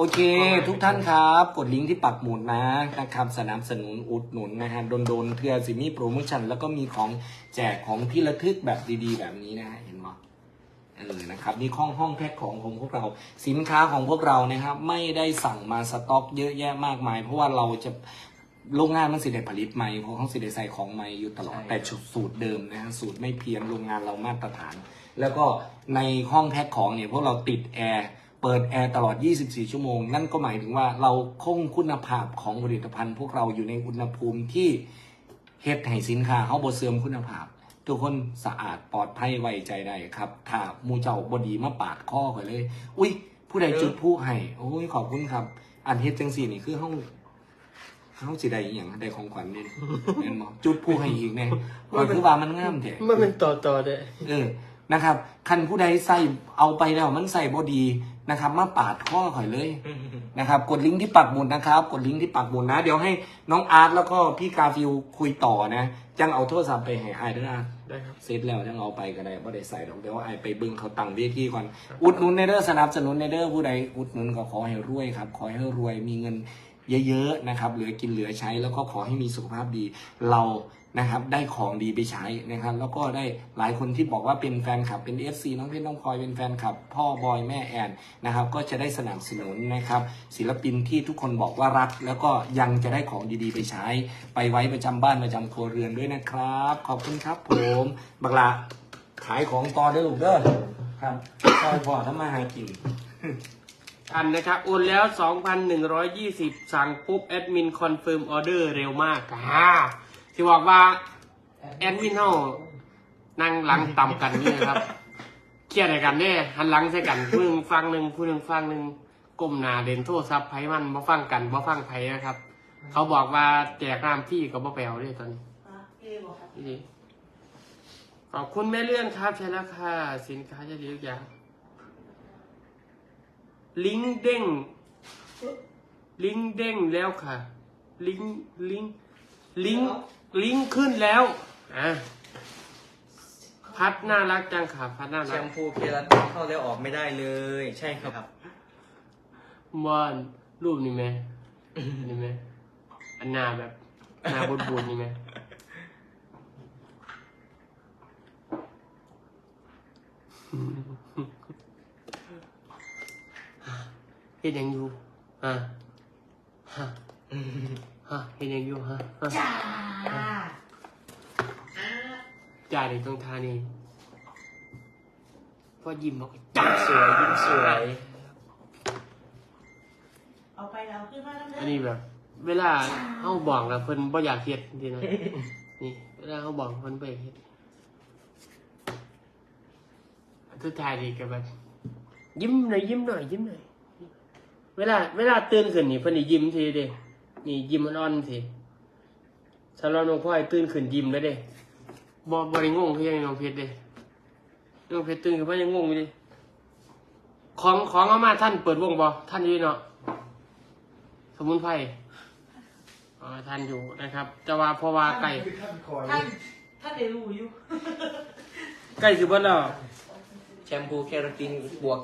โอเค ทุกท่านครับ กดลิงก์ที่ปักหมุดนะนะครับสนับสนุนอุดหนุนนะฮะโดนโดนๆเทือสิมีโปรโมชั่นแล้วก็มีของแจกของที่ระทึกแบบดีๆ แบบนี้นะฮะเห็นไหมเออนะครับนี่ห้องห้องแพ็คของของพวกเรา สินค้าของพวกเรานะครับ ไม่ได้สั่งมาสต็อก เยอะแยะมากมาย เพราะว่าเราจะโรงงานมันสิได้ผลิตใหม่เพราะเขาสิได้ใส่ของใหม่อยู่ตลอด แต่สูตรเดิมนะฮะสูตรไม่เพี้ยนโรงงานเรามาตรฐาน แล้วก็ในห้องแพ็คของเนี่ยพวกเราติดแอร์ เปิดแอร์ตลอด 24 ชั่วโมง นั่นก็หมายถึงว่าเราคงคุณภาพของผลิตภัณฑ์ พวกเราอยู่ในอุณหภูมิที่เฮ็ดให้สินค้าเขาบเสื่อมคุณภาพ ทุกคนสะอาดปลอดภัยไว้ใจได้ครับถ้าหมูเจ้าบดีมาปาดข้อข่อยเลย อุ้ยผู้ใดจุดผู้ให้โอ้ยขอบคุณครับ อันเฮ็ดจังสี่นี่คือห้องห้องสิได้อหย่างได้ของขวัญนี่เห็นบ่จุดผู้ให้อีกเนี่ยก็คือว่ามันงามแท้มันเป็นต่อต่อเด้อเออ นะครับ คันผู้ใดใส่เอาไปแล้วมันใส่บอดีนะครับ มาปาดข้อข่อยเลยนะครับ กดลิงก์ที่ปักหมุดนะครับ กดลิงก์ที่ปักหมุดนะ เดี๋ยวให้น้องอาร์ตแล้วก็พี่กาฟิวคุยต่อนะ จังเอาโทรศัพท์ไปให้ไอ้ายเด้วยนะได้ครับเซตแล้วจังเอาไปก็ได้บ่ได้ใส่ดอกเดี๋ยวไอ้ายไปเบึงเขาตั้งเวทีก่อน อุดหนุนในเด้อสนับสนุนในเด้อผู้ใดอุดหนุนก็ขอให้รวยครับ ขอให้รวยมีเงิน เยอะๆนะครับเหลือกินเหลือใช้แล้วก็ขอให้มีสุขภาพดี เรานะครับได้ของดีไปใช้นะครับ แล้วก็ได้หลายคนที่บอกว่าเป็นแฟนคลับเป็น FC น้องเพชรน้องพลอยเป็นแฟนคลับ พ่อบอยแม่แอนนะครับ ก็จะได้สนับสนุนนะครับ ศิลปินที่ทุกคนบอกว่ารัก แล้วก็ยังจะได้ของดีๆ ไปใช้ ไปไว้ประจำบ้านประจำครัวเรือนด้วยนะครับ ขอบคุณครับผมบักละขายของต่อได้อลูกเด้อครับซอยพอทำมาหากิน อันนะครับโอนแล้ว 2,120 สั่งปุ๊บแอดมินคอนเฟิร์มออเดอร์เร็วมากอ่าที่บอกว่าแอดมินเฮานั่งหลังต่ำกันนี่นะครับ เครียดอะไรกันเนี่ยหันหลังใส่กันผู้หนึ่งฟังหนึ่งผู้หนึ่งฟังหนึ่งก้มหน้าเด่นโทษซับไผมันบ่ฟังกันบ่ฟังไผนะครับ เขาบอกว่าแจกน้ำพี่ก็บ่แปลวด้วยตอนนี้นี่ขอบคุณแม่เลื่อนครับใช่แล้วค่ะสินค้าจะดีทุกอย่าง ลิงก์เด้ง ลิงก์เด้งแล้วค่ะ ลิงก์ลิงก์ลิงก์ลิงก์ขึ้นแล้วอะพัดน่ารักจังค่ะ พัดน่าแชรักมพูเคราตินเข้าแล้วออกไม่ได้เลย ใช่ครับม่อนรูปนี่ไหมนี่ไหมอันหน้าแบบหน้าบุญๆนี่ไหม เฮ็ดหยังอยู่ฮะฮะฮะเฮ็ดหยังอยู่ฮะฮะจ้าจ่าในตรงทานี่พอยิ้มบอกจ้าสวยยิ้มสวย เอาไปแล้วขึ้นมาแล้วอันนี้แบบ เวลาเฮาบอกแล้วเพิ่นบ่อยากเฮ็ดจริงๆนะนี่เวลาเฮาบอกเพิ่นบ่อยากเฮ็ดสุดท้ายนี่ก็แบบ ยิ้มหน่อยยิ้มหน่อยยิ้มหน่อยเวลา เวลาตื่นขึ้นนี่เพิ่นนี่ยิ้มทีเด้นี่ยิ้มอ่อนๆทีสำหรับน้องพ่อยตื่นขึ้นยิ้มแล้วเด้บ่บ่ได้งงคือยังน้องเพชรเด้น้องเพชรตื่นขึ้นมายังงงอยู่เดิของของเอามาท่านเปิดวงบ่ท่านอยู่เนาะสมุนไพรอ๋อท่านอยู่นะครับ จะว่าเพราะว่าไก่ท่านท่านเดี๋ยวรู้อยู่ ไก่คือเบิ้ลแล้วแชมพูเคราตินบวก